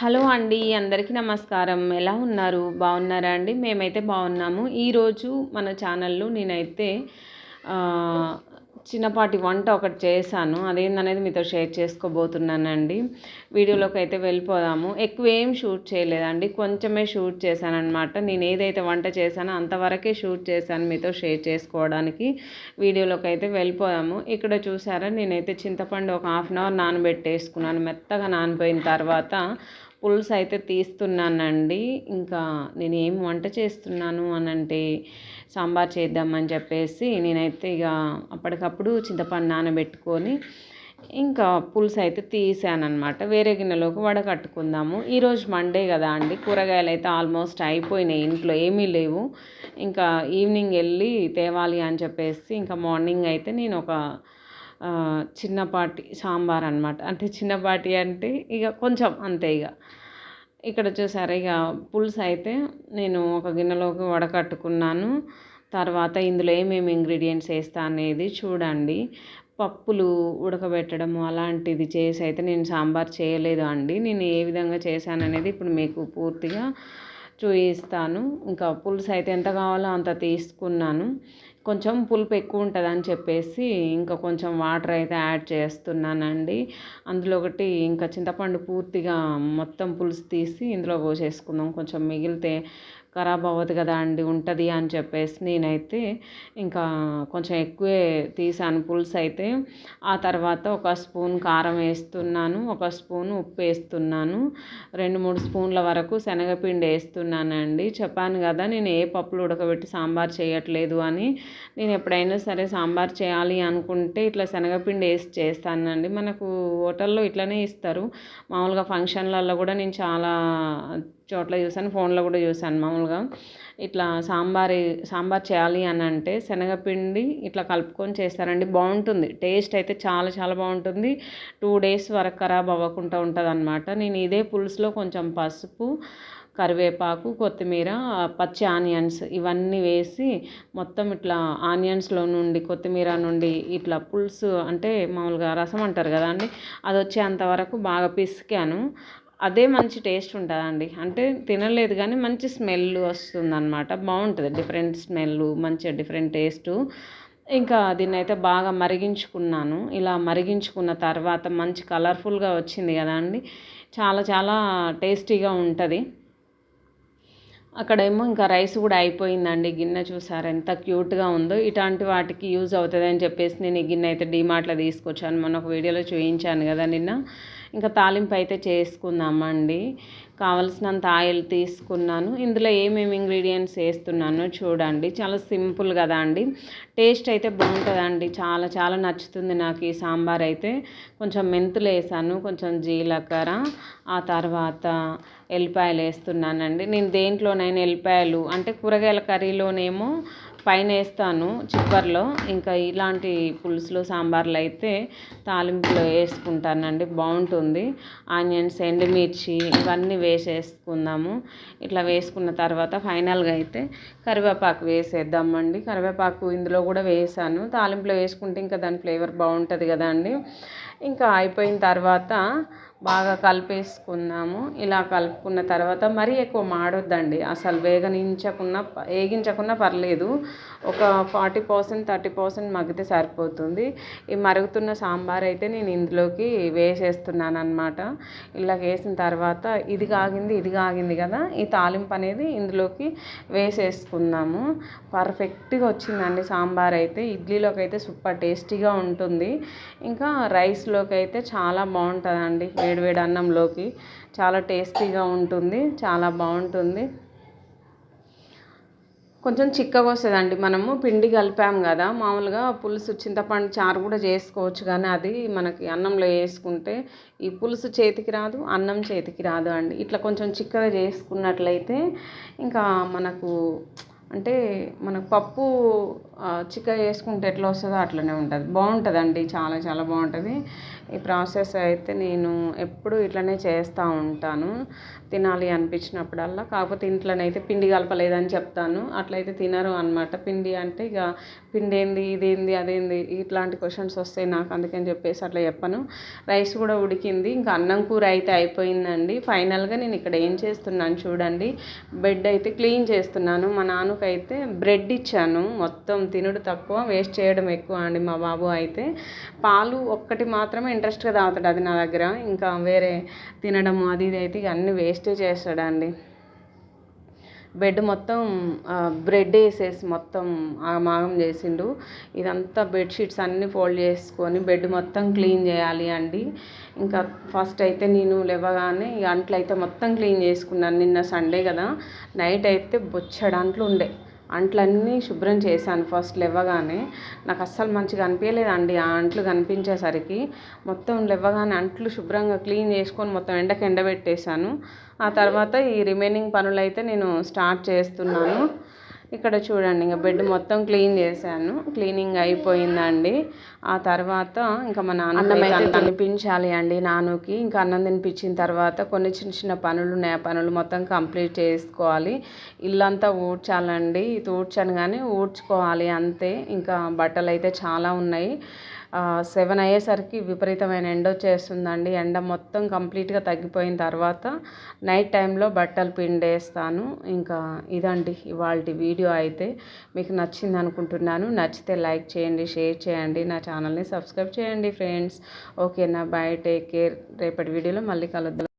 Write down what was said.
Hello అండి అందరికీ నమస్కారం. ఎలా ఉన్నారు? బాగున్నారా అండి? మేమైతే బాగున్నాము. ఈరోజు మన ఛానల్లో నేనైతే చిన్నపాటి వంట ఒకటి చేశాను. అదేందనేది మీతో షేర్ చేసుకోబోతున్నానండి. వీడియోలోకి అయితే వెళ్ళిపోదాము. ఎక్కువ ఏం షూట్ చేయలేదండి. కొంచెమే షూట్ చేశాను నేను ఏదైతే వంట చేశానో అంతవరకే షూట్ చేశాను మీతో షేర్ చేసుకోవడానికి. వీడియోలోకి అయితే వెళ్ళిపోదాము. ఇక్కడ చూసారా నేనైతే చింతపండు ఒక హాఫ్ అన్ అవర్ నానబెట్టేసుకున్నాను. మెత్తగా నానిపోయిన తర్వాత పులుసు అయితే తీస్తున్నానండి. ఇంకా నేను ఏం వంట చేస్తున్నాను అని అంటే సాంబార్ చేద్దామని చెప్పేసి నేనైతే ఇక అప్పటికప్పుడు చింతపండు నానబెట్టుకొని ఇంకా పులుసు అయితే తీసాను అనమాట వేరే గిన్నెలోకి వడకట్టుకుందాము. ఈరోజు మండే కదా అండి. కూరగాయలు అయితే ఆల్మోస్ట్ అయిపోయినాయి. ఇంట్లో ఏమీ లేవు. ఇంకా ఈవినింగ్ వెళ్ళి తేవాలి అని చెప్పేసి ఇంకా మార్నింగ్ అయితే నేను ఒక చిన్నపాటి సాంబార్ అనమాట అంటే చిన్నపాటి అంటే ఇక కొంచెం అంతే ఇక. ఇక్కడ చూసారా ఇక పులుసు అయితే నేను ఒక గిన్నెలోకి వడకట్టుకున్నాను. తర్వాత ఇందులో ఏమేమి ఇంగ్రీడియంట్స్ వేస్తా అనేది చూడండి. పప్పులు ఉడకబెట్టడము అలాంటిది చేసి అయితే నేను సాంబార్ చేయలేదు అండి. నేను ఏ విధంగా చేశాను అనేది ఇప్పుడు మీకు పూర్తిగా చూపిస్తాను. ఇంకా పులుసు అయితే ఎంత కావాలో అంత తీసుకున్నాను. కొంచెం పులుపు ఎక్కువ ఉంటుంది అని చెప్పేసి ఇంకా కొంచెం వాటర్ అయితే యాడ్ చేస్తున్నానండి. అందులో ఒకటి ఇంకా చింతపండు పూర్తిగా మొత్తం పులుసు తీసి ఇందులో పోసేసుకుందాం. కొంచెం మిగిలితే ఖరాబ్ అవ్వదు కదా అండి ఉంటుంది అని చెప్పేసి నేనైతే ఇంకా కొంచెం ఎక్కువే తీసాను పులుసు అయితే. ఆ తర్వాత ఒక స్పూన్ కారం వేస్తున్నాను ఒక స్పూన్ ఉప్పు వేస్తున్నాను రెండు మూడు స్పూన్ల వరకు శనగపిండి వేస్తున్నానండి. చెప్పాను కదా నేను ఏ పప్పులు ఉడకబెట్టి సాంబార్ చేయట్లేదు అని. నేను ఎప్పుడైనా సరే సాంబార్ చేయాలి అనుకుంటే ఇట్లా శనగపిండి వేసి చేస్తానండి. మనకు హోటల్లో ఇట్లనే ఇస్తారు. మామూలుగా ఫంక్షన్లలో కూడా నేను చాలా చోట్ల చూసాను ఫోన్లో కూడా చూసాను మామూలుగా. ఇట్లా సాంబార్ సాంబార్ చేయాలి అని అంటే శనగపిండి ఇట్లా కలుపుకొని చేస్తారండి. బాగుంటుంది. టేస్ట్ అయితే చాలా చాలా బాగుంటుంది. టూ డేస్ వరకు ఖరాబ్ అవ్వకుండా ఉంటుంది అనమాట నేను ఇదే పులుసులో కొంచెం పసుపు కరివేపాకు కొత్తిమీర పచ్చి ఆనియన్స్ ఇవన్నీ వేసి మొత్తం ఇట్లా ఆనియన్స్లో నుండి కొత్తిమీర నుండి ఇట్లా పులుసు అంటే మామూలుగా రసం అంటారు కదా అండి అది వచ్చేంత వరకు బాగా పిసికాను. అదే మంచి టేస్ట్ ఉంటుందండి. అంటే తినలేదు కానీ మంచి స్మెల్ వస్తుంది అనమాట బాగుంటుంది. డిఫరెంట్ స్మెల్ మంచి డిఫరెంట్ టేస్టు. ఇంకా దీన్ని అయితే బాగా మరిగించుకున్నాను. ఇలా మరిగించుకున్న తర్వాత మంచి కలర్ఫుల్గా వచ్చింది కదా అండి. చాలా చాలా టేస్టీగా ఉంటుంది. అక్కడేమో ఇంకా రైస్ కూడా అయిపోయిందండి. గిన్నె చూసారు ఎంత క్యూట్గా ఉందో. ఇట్లాంటి వాటికి యూజ్ అవుతుంది అని చెప్పేసి నేను ఈ గిన్నె అయితే డీమార్ట్లో తీసుకొచ్చాను. మొన్న ఒక వీడియోలో చూపించాను కదా నిన్న. ఇంకా తాలింపు అయితే చేసుకుందామండి. కావలసినంత ఆయిల్ తీసుకున్నాను. ఇందులో ఏమేమి ఇంగ్రీడియంట్స్ వేస్తున్నానో చూడండి. చాలా సింపుల్ కదా అండి. టేస్ట్ అయితే బాగుంటుందండి. చాలా చాలా నచ్చుతుంది నాకు ఈ సాంబార్ అయితే. కొంచెం మెంతులు వేసాను కొంచెం జీలకర్ర ఆ తర్వాత ఎల్లిపాయలు వేస్తున్నానండి. నేను దేంట్లోనైనా ఎల్లిపాయలు అంటే కూరగాయల కర్రీలోనేమో పైన వేస్తాను చిప్పర్లో. ఇంకా ఇలాంటి పులుసులు సాంబార్లు అయితే తాలింపులో వేసుకుంటానండి బాగుంటుంది. ఆనియన్స్ ఎండుమిర్చి ఇవన్నీ వేసేసుకుందాము. ఇట్లా వేసుకున్న తర్వాత ఫైనల్గా అయితే కరివేపాకు వేసేద్దామండి. కరివేపాకు ఇందులో కూడా వేసాను. తాలింపులో వేసుకుంటే ఇంకా దాని ఫ్లేవర్ బాగుంటుంది కదా అండి ఇంకా అయిపోయిన తర్వాత బాగా కలిపేసుకుందాము. ఇలా కలుపుకున్న తర్వాత మరీ ఎక్కువ మాడొద్దండి. అసలు వేగనించకున్నా వేగించకున్నా పర్లేదు. ఒక ఫార్టీ పర్సెంట్ థర్టీ పర్సెంట్ మగ్గితే సరిపోతుంది. ఈ మరుగుతున్న సాంబార్ అయితే నేను ఇందులోకి వేసేస్తున్నాను అనమాట ఇలా వేసిన తర్వాత ఇది కాగింది ఇది కాగింది కదా ఈ తాలింపు అనేది ఇందులోకి వేసేసుకుందాము. పర్ఫెక్ట్గా వచ్చిందండి సాంబార్ అయితే. ఇడ్లీలోకి అయితే సూపర్ టేస్టీగా ఉంటుంది. ఇంకా రైస్లోకి అయితే చాలా బాగుంటుందండి. వేడివేడి అన్నంలోకి. చాలా టేస్టీగా ఉంటుంది చాలా బాగుంటుంది. కొంచెం చిక్కగా వస్తుందండి మనము పిండి కలిపాం కదా. మామూలుగా పులుసు చింతపండు చారు కూడా చేసుకోవచ్చు కానీ అది మనకి అన్నంలో వేసుకుంటే ఈ పులుసు చేతికి రాదు అన్నం చేతికి రాదు అండి. ఇట్లా కొంచెం చిక్కగా చేసుకున్నట్లయితే ఇంకా మనకు అంటే మనకు పప్పు చిక్క వేసుకుంటే ఎట్లా వస్తుందో అట్లనే ఉంటుంది. బాగుంటుందండి చాలా చాలా బాగుంటుంది. ఈ ప్రాసెస్ అయితే నేను ఎప్పుడు ఇట్లనే చేస్తూ ఉంటాను. తినాలి అనిపించినప్పుడల్లా. కాకపోతే ఇంట్లోనైతే పిండి కలపలేదని చెప్తాను. అట్లయితే తినరు అనమాట పిండి అంటే ఇక పిండి ఏంది ఇదేంది అదేంది ఇట్లాంటి క్వశ్చన్స్ వస్తాయి నాకు. అందుకని చెప్పేసి అట్లా చెప్పను. రైస్ కూడా ఉడికింది. ఇంకా అన్నం కూర అయితే అయిపోయిందండి. ఫైనల్గా నేను ఇక్కడ ఏం చేస్తున్నాను చూడండి. బెడ్ అయితే క్లీన్ చేస్తున్నాను. మా నాన్నకైతే బ్రెడ్ ఇచ్చాను మొత్తం తినుడు తక్కువ వేస్ట్ చేయడం ఎక్కువ అండి మా బాబు అయితే. పాలు ఒక్కటి మాత్రమే ఇంట్రెస్ట్గా తాగుతాడు అది నా దగ్గర. ఇంకా వేరే తినడం అది ఇది అయితే ఇక అన్నీ వేస్టే చేస్తాడండి. బెడ్ మొత్తం బ్రెడ్ వేసేసి మొత్తం ఆగమాగం చేసిండు. ఇదంతా బెడ్షీట్స్ అన్నీ ఫోల్డ్ చేసుకొని బెడ్ మొత్తం క్లీన్ చేయాలి అండి. ఇంకా ఫస్ట్ అయితే నేను లేవగానే ఈ అంట్లు అయితే మొత్తం క్లీన్ చేసుకున్నాను. నిన్న సండే కదా నైట్ అయితే బొచ్చడంట్లు ఉండే. అంట్లన్నీ శుభ్రం చేశాను. ఫస్ట్ లేవగానే నాకు అస్సలు మంచిగా అనిపించలేదండి. ఆ అంట్లు కనిపించేసరికి మొత్తం లేవగానే అంట్లు శుభ్రంగా క్లీన్ చేసుకొని మొత్తం ఎండకు ఎండబెట్టేశాను. ఆ తర్వాత ఈ రిమైనింగ్ పనులు అయితే నేను స్టార్ట్ చేస్తున్నాను. ఇక్కడ చూడండి ఇంకా బెడ్ మొత్తం క్లీన్ చేశాను. క్లీనింగ్ అయిపోయిందండి. ఆ తర్వాత ఇంకా మా నాన్న అయితే తినిపించాలి అండి నాన్నకి. ఇంకా అన్నం తినిపించిన తర్వాత కొన్ని చిన్న చిన్న పనులు ఉన్నాయి ఆ పనులు మొత్తం కంప్లీట్ చేసుకోవాలి. ఇల్లంతా ఊడ్చాలండి. ఊడ్చాను కానీ ఊడ్చుకోవాలి అంతే. ఇంకా బట్టలు అయితే చాలా ఉన్నాయి. సెవెన్ అయ్యేసరికి విపరీతమైన ఎండ వచ్చేస్తుందండి. ఎండ మొత్తం కంప్లీట్గా తగ్గిపోయిన తర్వాత నైట్ టైంలో బట్టలు పిండేస్తాను. ఇంకా ఇదండి ఇవాళ వీడియో అయితే. మీకు నచ్చింది అనుకుంటున్నాను. నచ్చితే లైక్ చేయండి షేర్ చేయండి. నా ఛానల్ని సబ్స్క్రైబ్ చేయండి ఫ్రెండ్స్ ఓకేనా బాయ్ టేక్ కేర్ రేపటి వీడియోలో మళ్ళీ కలుద్దాం.